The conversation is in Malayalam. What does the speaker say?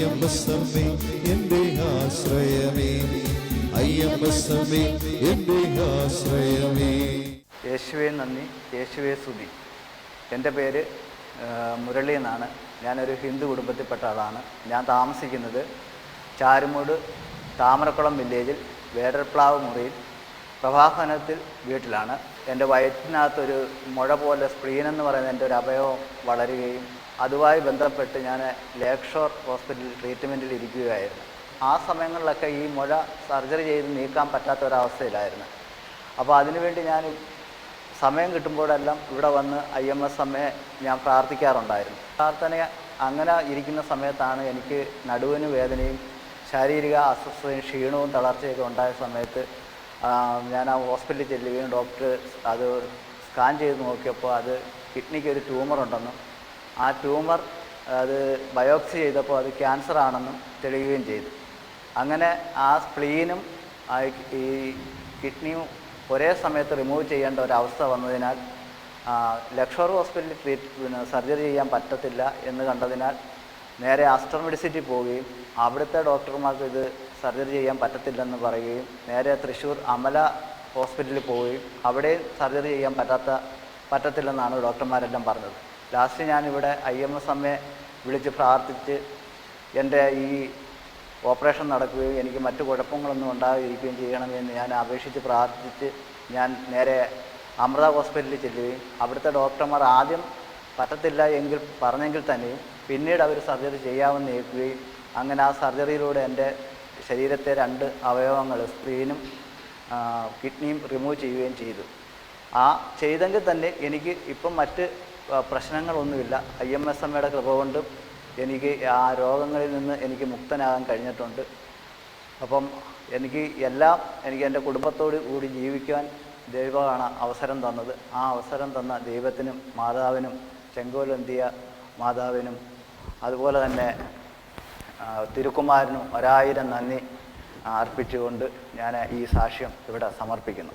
അയ്യമ്പസമ്മേ എന്റെ ആശ്രയമേ. അയ്യമ്പസമ്മേ എന്റെ ആശ്രയമേ. യേശുവെ നന്ദി യേശുവെ സ്തുതി. എന്റെ പേര് മുരളി എന്നാണ്. ഞാനൊരു ഹിന്ദു കുടുംബത്തിൽപ്പെട്ട ആളാണ്. ഞാൻ താമസിക്കുന്നത് ചാരുമൂട് താമരക്കുളം വില്ലേജിൽ വേടർപ്ലാവ് മുറിയിൽ പ്രഭാഹനത്തിൽ വീട്ടിലാണ്. എന്റെ വയറ്റിനകത്തൊരു മുഴ പോലെ സ്ക്രീനെന്ന് പറയുന്ന എന്റെ ഒരു അവയവം വളരുകയും അതുമായി ബന്ധപ്പെട്ട് ഞാൻ ലേക്ഷോർ ഷോർ ഹോസ്പിറ്റലിൽ ട്രീറ്റ്മെന്റിൽ ഇരിക്കുകയായിരുന്നു. ആ സമയങ്ങളിലൊക്കെ ഈ മുഴ സർജറി ചെയ്ത് നീക്കാൻ പറ്റാത്ത ഒരവസ്ഥയിലായിരുന്നു അപ്പോൾ അതിനുവേണ്ടി ഞാൻ സമയം കിട്ടുമ്പോഴെല്ലാം ഇവിടെ വന്ന് ഐ എം എസ് അമ്മയെ ഞാൻ പ്രാർത്ഥിക്കാറുണ്ടായിരുന്നു. പ്രാർത്ഥന അങ്ങനെ ഇരിക്കുന്ന സമയത്താണ് എനിക്ക് നടുവിന് വേദനയും ശാരീരിക അസ്വസ്ഥതയും ക്ഷീണവും തളർച്ചയൊക്കെ ഉണ്ടായ സമയത്ത് ഞാൻ ആ ഹോസ്പിറ്റലിൽ ചെല്ലുകയും ഡോക്ടർ അത് സ്കാൻ ചെയ്ത് നോക്കിയപ്പോൾ അത് കിഡ്നിക്ക് ഒരു ട്യൂമർ ഉണ്ടെന്നും ആ ട്യൂമർ അത് ബയോപ്സി ചെയ്തപ്പോൾ അത് ക്യാൻസർ ആണെന്നും തെളിയുകയും ചെയ്തു. അങ്ങനെ ആ സ്പ്ലീനും ഈ കിഡ്നിയും ഒരേ സമയത്ത് റിമൂവ് ചെയ്യേണ്ട ഒരവസ്ഥ വന്നതിനാൽ ലക്ഷോർ ഹോസ്പിറ്റലിൽ ട്രീറ്റ് സർജറി ചെയ്യാൻ പറ്റത്തില്ല എന്ന് കണ്ടതിനാൽ നേരെ ആസ്റ്റർ മെഡിസിറ്റി പോവുകയും അവിടുത്തെ ഡോക്ടർമാർക്ക് ഇത് സർജറി ചെയ്യാൻ പറ്റത്തില്ലെന്ന് പറയുകയും നേരെ തൃശ്ശൂർ അമല ഹോസ്പിറ്റലിൽ പോവുകയും അവിടെയും സർജറി ചെയ്യാൻ പറ്റാത്ത പറ്റത്തില്ലെന്നാണ് ഡോക്ടർമാരെല്ലാം പറഞ്ഞത്. ലാസ്റ്റ് ഞാനിവിടെ ഐ എം എസ് അമ്മയെ വിളിച്ച് പ്രാർത്ഥിച്ച് എന്റെ ഈ ഓപ്പറേഷൻ നടക്കുകയും എനിക്ക് മറ്റു കുഴപ്പങ്ങളൊന്നും ഉണ്ടാകാതിരിക്കുകയും ചെയ്യണമെന്ന് ഞാൻ അപേക്ഷിച്ച് പ്രാർത്ഥിച്ച് ഞാൻ നേരെ അമൃത ഹോസ്പിറ്റലിൽ ചെല്ലുകയും അവിടുത്തെ ഡോക്ടർമാർ ആദ്യം പറ്റത്തില്ല എങ്കിൽ പറഞ്ഞെങ്കിൽ തന്നെയും പിന്നീട് അവർ സർജറി ചെയ്യാമെന്ന് ഏൽക്കുകയും അങ്ങനെ ആ സർജറിയിലൂടെ എന്റെ ശരീരത്തെ രണ്ട് അവയവങ്ങൾ സ്ക്രീനും കിഡ്നിയും റിമൂവ് ചെയ്യുകയും ചെയ്തു. ആ ചെയ്തെങ്കിൽ തന്നെ എനിക്ക് ഇപ്പം മറ്റ് പ്രശ്നങ്ങളൊന്നുമില്ല. ഐ എം എസ് എമ്മയുടെ കൃപ കൊണ്ടും എനിക്ക് ആ രോഗങ്ങളിൽ നിന്ന് എനിക്ക് മുക്തനാകാൻ കഴിഞ്ഞിട്ടുണ്ട്. അപ്പം എനിക്ക് എല്ലാം എനിക്ക് എന്റെ കുടുംബത്തോട് കൂടി ജീവിക്കാൻ ദൈവമാണ് അവസരം തന്നത്. ആ അവസരം തന്ന ദൈവത്തിനും മാതാവിനും ചെങ്കോലെന്തിയ മാതാവിനും അതുപോലെ തന്നെ തിരുക്കുമാരനും ഒരായിരം നന്ദി അർപ്പിച്ചുകൊണ്ട് ഞാൻ ഈ സാക്ഷ്യം ഇവിടെ സമർപ്പിക്കുന്നു.